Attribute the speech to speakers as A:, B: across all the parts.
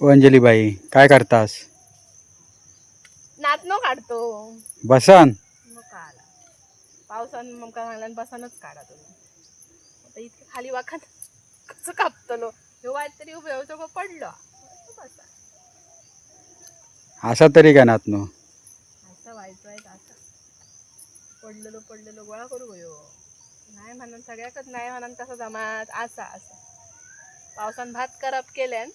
A: ओ अंजली बाई काय करतास?
B: नाचणो काढतो.
A: बसान?
B: मग काढा. पावसान मग काय सांगला बसानच काढा तुम्ही. आता इतके खाली वाखात कसं कापतलो? ह्यो वाट तरी उभं सगळं पडलं. बसा
A: असा तरी काय नातनो
B: असं व्हायचं आहे असं. पडलेलो पडलेलो गोळा करू गयो नाही म्हणून सगळ्याकच नाही म्हणून कसं जमात. असा असा. पावसान भात करप केल्यान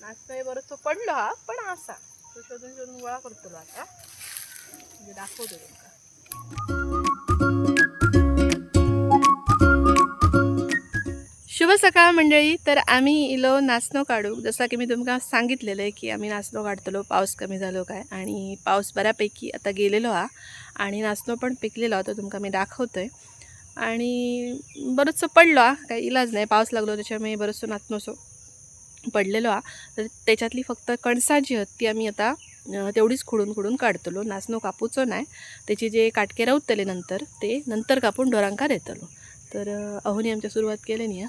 B: नाचतोय तो पडलो हा पण असा. तो शोधून शोधून गोळा करतो आता. म्हणजे दाखवतो तुमका शुभ सकाळ मंडळी. तर आम्ही इलो नाचणो काढू. जसं की मी तुमका सांगितलेलं आहे की आम्ही नाचणो काढतलो. पाऊस कमी झालो काय? आणि पाऊस बऱ्यापैकी आता गेलेलो हा. आणि नाचणो पण पिकलेलो तो तुमका मी दाखवतोय. आणि बरंचसं पडलो हा. काही इलाज नाही. पाऊस लागलो त्याच्यामुळे बरंचसं नाचणोसो पडलेलो हा तर त्याच्यातली फक्त कणसा जी आहेत ती आम्ही आता तेवढीच खुडून खुडून काढतलो. नाचणो कापूचो नाही. त्याचे जे काटके रावतले नंतर ते नंतर कापून ढोरांका देतलो तर अहोनी आमच्या सुरुवात केली नाही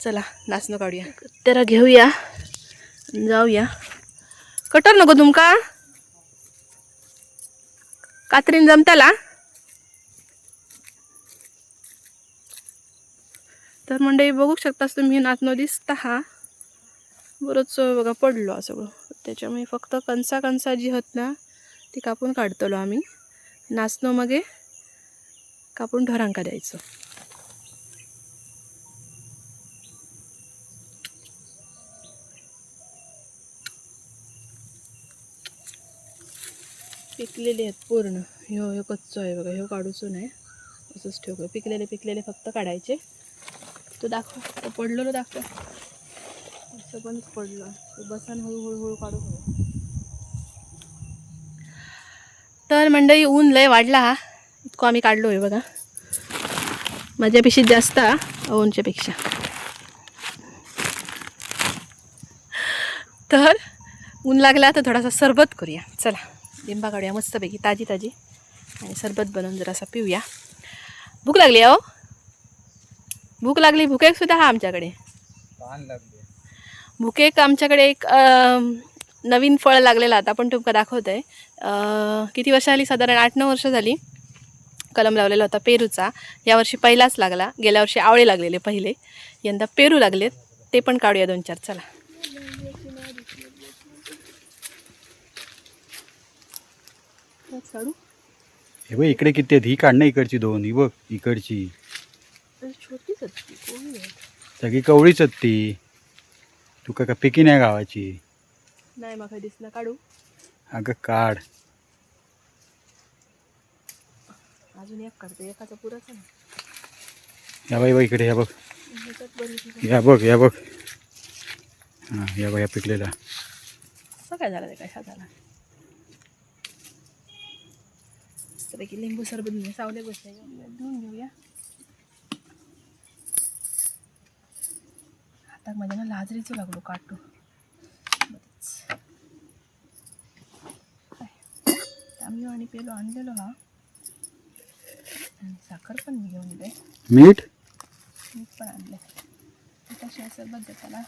B: चला नाचणं काढूया. त्याला घेऊया जाऊया. कटर नको तुमका कात्रीन जमताला? तर मंडळी बघू शकतास तुम्ही नातनो दिसता हा. बरंच बघा पडलो सगळं. त्याच्यामुळे फक्त कणसा कणसा जी होत ना ती कापून काढतलो आम्ही. नाचणं मगे कापून ढोरांका द्यायचं. पिकलेले आहेत पूर्ण. ह्यो ह्यो कच्चो आहे बघा. ह्यो काढूचो नाही. असंच ठेवू पिकलेले पिकलेले फक्त काढायचे. तो दाखव. तो पडलेलो दाखव. असं पण पडलं. तो बसान हळूहळू हळू काढू. हळू तर मंडळी ऊन लय वाढला हा. इतकं आम्ही काढलो आहे बघा. माझ्या पेक्षीत जास्त हा ओनच्या पेक्षा तर ऊन लागला तर थोडासा सरबत करूया. चला लिंबा काढूया मस्तपैकी ताजी ताजी. आणि सरबत बनवून जरासा पिऊया. भूक लागली अहो भूक लागली. भूकेक सुद्धा हा आमच्याकडे. भुकेक आमच्याकडे एक नवीन फळ लागलेलं आता पण तुमका दाखवत आहे किती वर्ष आली साधारण आठ नऊ वर्ष झाली. कलम लावलेला होता पेरूचा. यावर्षी पहिलाच लागला. गेल्या वर्षी आवळे लागलेले पहिले. यंदा पेरू लागलेत. ते पण काढूया दोन चार. चला. काढू.
A: हे बघ इकडे किती आहेत. ही काढ ना इकडची दोन. ही बघ इकडची.
B: छोटीच होती कोवळी आहे.
A: सगळी कवळीच ती तुका का पिकी नाही गावाची?
B: नाही मग दिसलं काढू.
A: अगं काढ.
B: अजून एक काढते एकाचा पुराच ना
A: या बाई बघ इकडे या बघ. या बघ या बघ. हां या बघ या पिकलेला
B: काय झालं ते? कशा झाला? मस्तपैकी लिंबू सरबत सावले बसले घेऊन घेऊया. हातात माझ्या ना लाजरीचं लागलो काटू? तांबू आणि पेलो आणलेलो हा. आणि साखर पण मी घेऊन दिले
A: मीठ?
B: मीठ पण आणले कशा सरबत त्याला.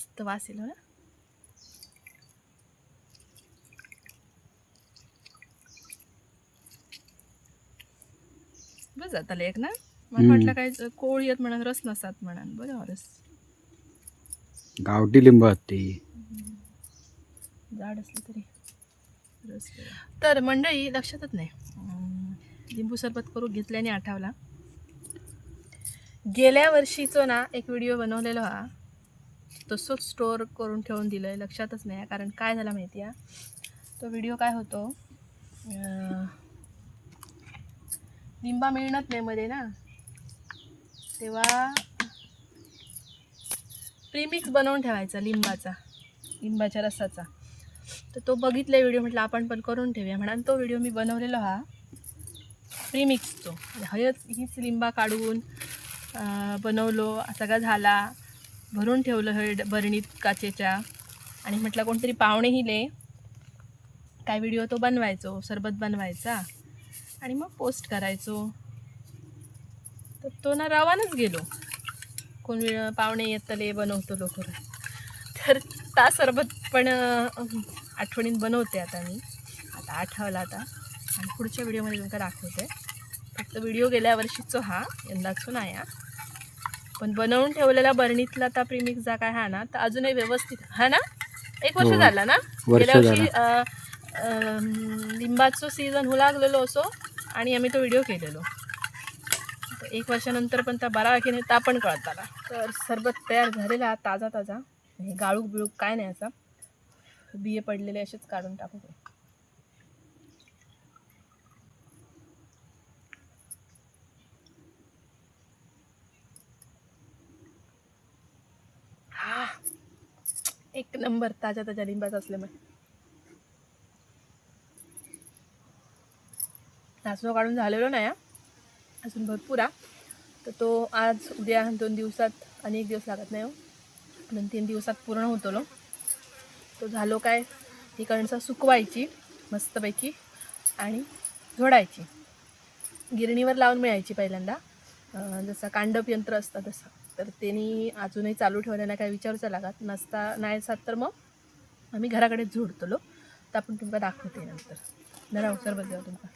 B: मस्त वास येलो ना बस जाताले एक ना? मला
A: हम्म.
B: वाटलं काय कोळी येत म्हणून रस नसतात म्हणून. बरं रस.
A: गावठी लिंब
B: जाड असली तरी रस तर मंडळी लक्षातच नाही. लिंबू सरबत करून घेतल्याने आठवला. गेल्या वर्षीचो ना एक व्हिडिओ बनवलेला हा. तसंच स्टोअर करून ठेवून दिलं आहे लक्षातच नाही आहे कारण काय झालं माहिती आहे? तो व्हिडिओ काय होतो? लिंबा मिळणार नाही मध्ये ना? तेव्हा प्रीमिक्स बनवून ठेवायचा लिंबाचा लिंबाच्या रसाचा. तर तो बघितला व्हिडिओ म्हटलं आपण पण करून ठेवूया. म्हणान तो व्हिडिओ मी बनवलेला हा प्रीमिक्सचो हयच हीच लिंबा काढून बनवलो सगळा झाला. भरून ठेवलं हे ड- बरणीत काचेच्या. आणि म्हटलं कोणतरी पाहुणे हिले. काय व्हिडिओ तो बनवायचो सरबत बनवायचा. आणि मग पोस्ट करायचो. तर तो ना रवानच गेलो. कोण वेळ पाहुणे येतले बनवतो लोक. तर ता सरबत पण आठवणीत बनवते आता मी. आता आठवला आता. आणि पुढच्या व्हिडिओमध्ये तुमका दाखवते. फक्त व्हिडिओ गेल्या वर्षीचो हा यंदाचो नाही हा. पण बनवून ठेवलेला बरणीतला आता प्रीमिक्सचा काय हा ना तर अजूनही व्यवस्थित हा ना? एक वर्ष
A: हो.
B: झाला ना? गेल्या वर्षी लिंबाचो सीझन हो लागलेलो असो आणि आम्ही तो व्हिडिओ केलेलो. तर एक वर्षानंतर पण त्या बराकीने ता पण कळताला तर सरबत तयार झालेला ताजा ताजा गाळूक बिळूक काय नाही असा. बिये पडलेले असेच काढून टाकू हा एक नंबर ताज्या ताज्या लिंबाचा असल्यामुळे. नाचणं काढून झालेलो नाही हा. अजून भरपूर हा. तर तो आज उद्या दोन दिवसात अनेक दिवस लागत नाही हो. दोन तीन दिवसात पूर्ण होतो तो झालो काय? ती कणसं सुकवायची मस्तपैकी. आणि झोडायची. गिरणीवर लावून मिळायची पहिल्यांदा. जसं कांडप यंत्र असतं तसं. तर त्यांनी अजूनही चालू ठेवलेला काय विचारूचा लागत नसता नाही सात तर मग आम्ही घराकडे झोडतलो. तर आपण तुमका दाखवते नंतर. जरा सरबत द्या तुमका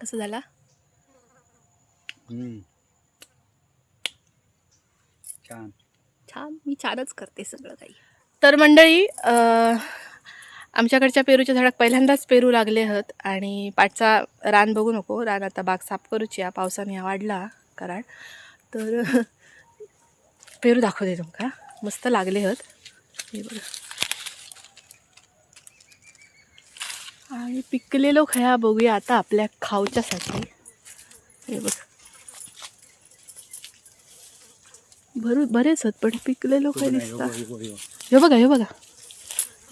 B: कसं झाला.
A: छान.
B: छान. मी छानच करते सगळं काही. तर मंडळी अं, आमच्याकडच्या पेरूच्या झाडाक पहिल्यांदाच पेरू लागले आहेत आणि पाठचा रान बघू नको. रान आता बाग साफ करूची हा पावसाने हा वाढला कारण तर पेरू दाखवते तुमका मस्त लागले आहेत. हे बघा. आणि पिकलेलो खया बघूया आता आपल्या खाऊच्यासाठी. हे बघ. भरू बरेच आहेत पण पिकलेलो काय दिसतात. हे बघा हे बघा.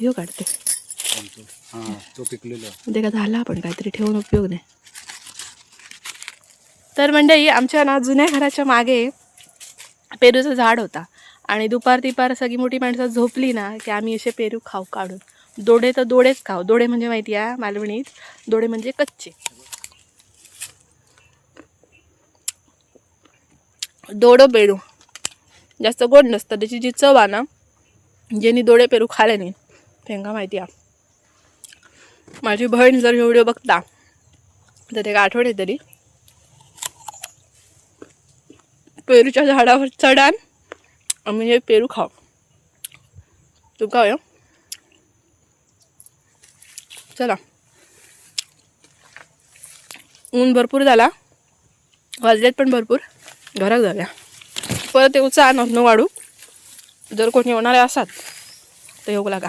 B: हे काढते.
A: हा तो पिकलेला.
B: म्हणजे का झाला आपण काहीतरी ठेवून उपयोग नाही. तर मंडळी आमच्या ना जुन्या घराच्या मागे पेरूचं झाड होता. आणि दुपार तिपार सगळी मोठी माणसं झोपली ना की आम्ही असे पेरू खाऊ काढून. दोडे तर दोडेच खाऊ. दोडे म्हणजे माहिती आहे मालवणीत. दोडे म्हणजे कच्चे. दोडं पेरू. जास्त गोड नसतं. त्याची जी चव आहे ना ज्यांनी दोडे पेरू खाले नाही. त्यांना माहिती आहे. माझी बहीण जर व्हिडिओ बघता तर ते आठवडे तरी पेरूच्या झाडावर चढान आम्ही हे पेरू खाऊ. तू खाऊया? चला. ऊन भरपूर झाला. वाजलेत पण भरपूर. घरात जाऊया. परत येऊचा नसनो वाढू. जर कोणी येणारे असात तर येऊ लागा.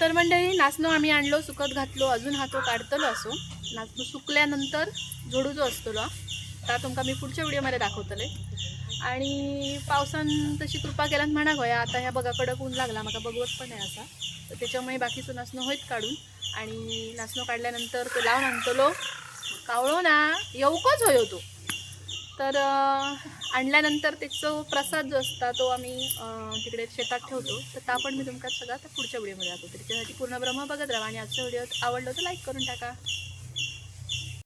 B: तर मंडळी नाचणं आम्ही आणलो सुकत घातलो अजून हा तो काढतलो असो. नाचणं सुकल्यानंतर जोडूचो असतलो आता तुमका मी पुढच्या व्हिडिओमध्ये दाखवतले. आणि पावसान तशी कृपा केल्यान म्हणा गोया आता ह्या बघा कडक ऊन लागला म्हाका बघवत पण आहे असा. तर त्याच्यामुळे बाकीचं नाचणं होईत काढून. आणि नाचणं काढल्यानंतर तो लावून आणतलो. कावळो ना येऊकच होयो हो तो. तर आणल्यानंतर त्याचा प्रसाद जो असता तो आम्ही तिकडे शेतात ठेवतो. तर त्या पण मी तुमका सगळं आता पुढच्या व्हिडिओमध्ये जातो त्याच्यासाठी पूर्ण ब्रह्म बघत राहा. आणि आजचा व्हिडिओ आवडलं तर लाईक करून टाका.